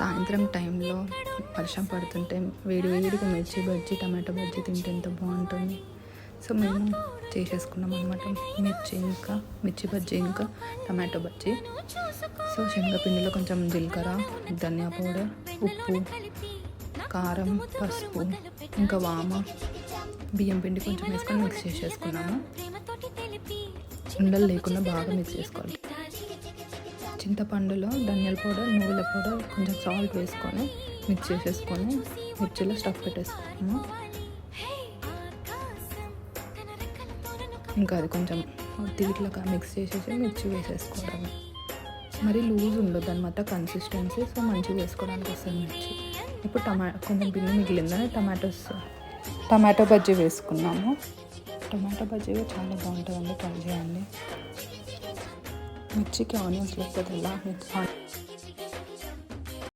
సాయంత్రం టైంలో వర్షం పడుతుంటే వేడి వేడిగా మిర్చి బజ్జీ టమాటో బజ్జీ తింటే ఎంత బాగుంటుంది. సో మేము చేసేసుకున్నాం అనమాట మిర్చి ఇంకా మిర్చి బజ్జీ ఇంకా టమాటో బజ్జీ. సో శనగపిండిలో కొంచెం జీలకర్ర ధనియా పౌడర్ ఉప్పు కారం పసుపు ఇంకా వామ బియ్యం పిండి కొంచెం వేసుకొని మిక్స్ చేసేసుకున్నాము. ఉండలు లేకుండా బాగా మిక్స్ చేసుకోవాలి. చింతపండులో ధనియాల పౌడర్ నువ్వుల పౌడర్ కొంచెం సాల్ట్ వేసుకొని మిక్స్ చేసేసుకొని మిర్చిలో స్టఫ్ పెట్టేసుకున్నాము ఇంకా అది కొంచెం తీట్లగా మిక్స్ చేసేసి మిర్చి వేసేసుకోవడం మరి లూజ్ ఉండదు అనమాట కన్సిస్టెన్సీ సో మంచిగా వేసుకోవడానికి వస్తుంది మిర్చి. ఇప్పుడు టమా కొంచెం పిండి మిగిలిందని టమాటోస్ టమాటో బజ్జీ వేసుకున్నాము. టమాటో బజ్జీ చాలా బాగుంటుందండి ట్రై చేయండి. मिर्ची के ऑनियंस लगता है